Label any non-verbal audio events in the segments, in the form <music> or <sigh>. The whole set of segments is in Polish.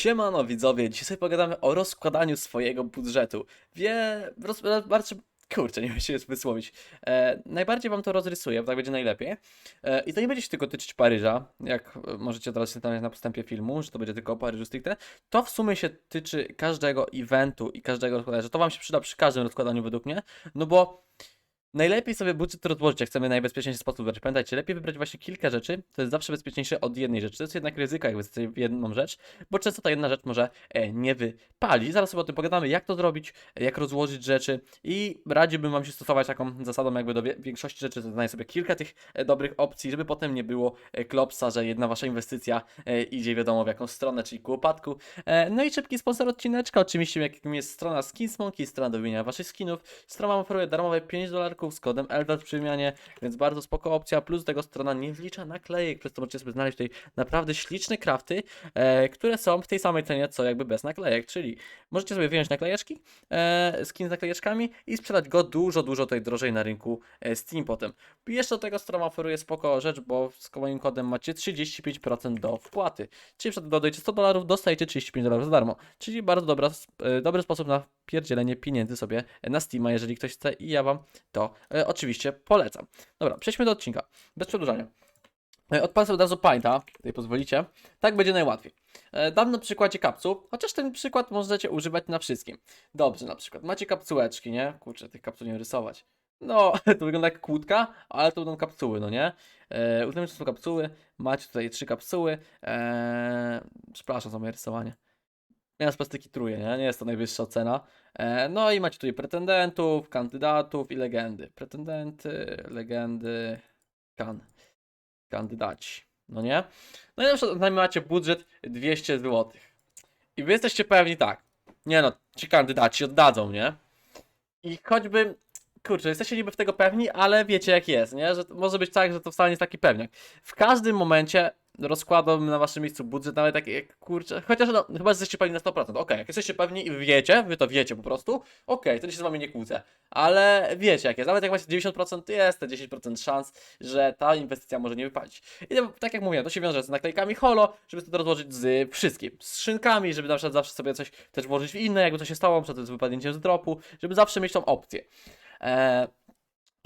Siemano widzowie, dzisiaj pogadamy o rozkładaniu swojego budżetu. Wie, roz, bardzo, kurczę, <laughs> nie wiem się wysłowić. E, najbardziej wam to rozrysuję, bo tak będzie najlepiej. E, I to nie będzie się tylko tyczyć Paryża, jak możecie teraz tam na postępie filmu, że to będzie tylko o Paryżu stricte. To w sumie się tyczy każdego eventu i każdego rozkładania, że to wam się przyda przy każdym rozkładaniu według mnie, no bo Najlepiej sobie budżet rozłożyć, jak chcemy najbezpieczniejszy sposób wybrać. Pamiętajcie, lepiej wybrać właśnie kilka rzeczy, to jest zawsze bezpieczniejsze od jednej rzeczy. To jest jednak ryzyko, jak sobie w jedną rzecz, bo często ta jedna rzecz może e, nie wypalić. Zaraz sobie o tym pogadamy, jak to zrobić, e, jak rozłożyć rzeczy i radziłbym Wam się stosować taką zasadą jakby do większości rzeczy, to sobie kilka tych e, dobrych opcji, żeby potem nie było klopsa, że jedna Wasza inwestycja idzie wiadomo w jaką stronę, czyli ku upadku. No i szybki sponsor odcineczka, oczywiście jakim jest strona Skinsmonkey, strona do wymieniania Waszych skinów. Strona oferuje darmowe 5 z kodem LDAT przy wymianie, więc bardzo spoko opcja, plus tego strona nie wlicza naklejek, przez to możecie sobie znaleźć tutaj naprawdę śliczne crafty, e, które są w tej samej cenie, co jakby bez naklejek, czyli możecie sobie wyjąć naklejeczki, e, skin z naklejeczkami i sprzedać go dużo, dużo tutaj drożej na rynku e, Steam potem. Jeszcze do tego strona oferuje spoko rzecz, bo z moim kodem macie 35% do wpłaty, czyli przed dodajecie 100 dolarów, dostajecie 35 dolarów za darmo, czyli bardzo dobra, e, dobry sposób na pierdzielenie pieniędzy sobie na Steama, jeżeli ktoś chce i ja Wam to e, oczywiście polecam. Dobra, przejdźmy do odcinka, bez przedłużania. E, Odpalę sobie od razu Painta, tutaj pozwolicie. Tak będzie najłatwiej. E, Dam na przykładzie kapsuł, chociaż ten przykład możecie używać na wszystkim. Dobrze, na przykład macie kapsułeczki, nie? Kurczę, tych kapsuł nie rysować. No, <laughs> to wygląda jak kłódka, ale to będą kapsuły, no nie? E, Uznajmy, że są kapsuły. Macie tutaj trzy kapsuły. E, przepraszam za moje rysowanie. Ja z plastyki truję, nie? Nie jest to najwyższa ocena. E, no i macie tutaj pretendentów, kandydatów i legendy. Pretendenty, legendy, kan, kandydaci. No nie? No i na przykład macie budżet 200 zł. I wy jesteście pewni tak. Nie no, ci kandydaci oddadzą, nie? I choćby, kurczę, jesteście niby w tego pewni, ale wiecie jak jest, nie? Że może być tak, że to wcale nie jest taki pewniak. W każdym momencie rozkładałbym na waszym miejscu budżet, nawet taki, jak, kurczę, chociaż no, chyba jesteście pewni na 100%. Okej, jak jesteście pewni i wiecie, wy to wiecie po prostu, okej, to się z wami nie kłócę. Ale wiecie jak jest, nawet jak macie 90%, to jest te 10% szans, że ta inwestycja może nie wypalić. I to, tak jak mówiłem, to się wiąże z naklejkami holo, żeby to rozłożyć z wszystkim. Z szynkami, żeby na przykład zawsze sobie coś też włożyć w inne, jakby to się stało, przed z wypadnięciem z dropu, żeby zawsze mieć tą opcję. Eee,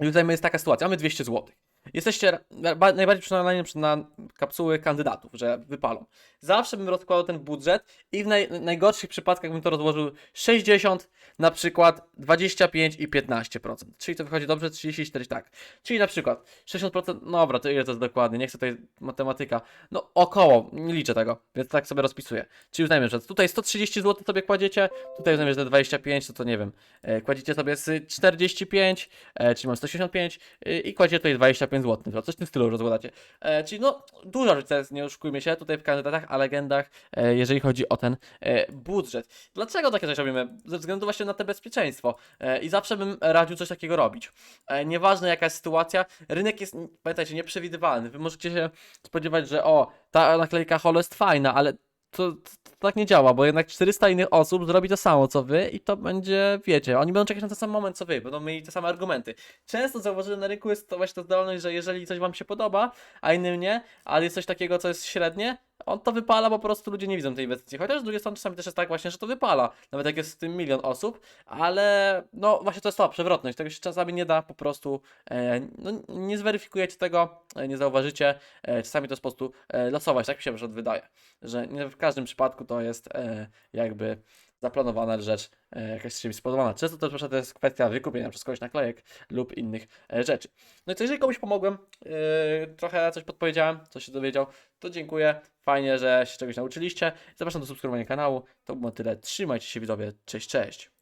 i tutaj jest taka sytuacja, mamy 200 zł. Jesteście ba- najbardziej przekonani na kapsuły kandydatów, że wypalą. Zawsze bym rozkładał ten budżet i w naj, najgorszych przypadkach bym to rozłożył 60, na przykład 25 i 15%. Czyli to wychodzi dobrze, 34 tak. Czyli na przykład 60%, no dobra, to ile to jest dokładnie, nie chcę tutaj matematyka. No około, nie liczę tego, więc tak sobie rozpisuję. Czyli uznajmy, że tutaj 130 zł sobie kładziecie, tutaj uznajmy, że 25, to to nie wiem, e, kładziecie sobie z 45, e, czyli mam 165 e, i kładziecie tutaj 25 zł, coś w tym stylu rozkładacie. E, czyli no, duża różnica jest, nie oszukujmy się, tutaj w kandydatach, a legendach, e, jeżeli chodzi o ten e, budżet. Dlaczego takie coś robimy? Ze względu właśnie na te bezpieczeństwo. E, I zawsze bym radził coś takiego robić. E, nieważne jaka jest sytuacja, rynek jest, pamiętajcie, nieprzewidywalny. Wy możecie się spodziewać, że o, ta naklejka holo jest fajna, ale to, to, tak nie działa, bo jednak 400 innych osób zrobi to samo co wy i to będzie, wiecie, oni będą czekać na ten sam moment co wy, będą mieli te same argumenty. Często zauważyłem na rynku jest to właśnie ta zdolność, że jeżeli coś wam się podoba, a innym nie, ale jest coś takiego, co jest średnie, on to wypala, bo po prostu ludzie nie widzą tej inwestycji. Chociaż z drugiej strony czasami też jest tak właśnie, że to wypala. Nawet jak jest w tym milion osób, ale no właśnie to jest to, przewrotność. Tego się czasami nie da po prostu, e, no, nie zweryfikujecie tego, e, nie zauważycie. E, czasami to jest po prostu e, losować, tak mi się na wydaje. Że nie w każdym przypadku to jest e, jakby zaplanowana rzecz, e, jakaś czymś spowodowana. Często to, to jest kwestia wykupienia przez kogoś naklejek lub innych e, rzeczy. No i co, jeżeli komuś pomogłem, e, trochę coś podpowiedziałem, coś się dowiedział, to dziękuję. Fajnie, że się czegoś nauczyliście. Zapraszam do subskrybowania kanału. To było tyle. Trzymajcie się widzowie. Cześć, cześć.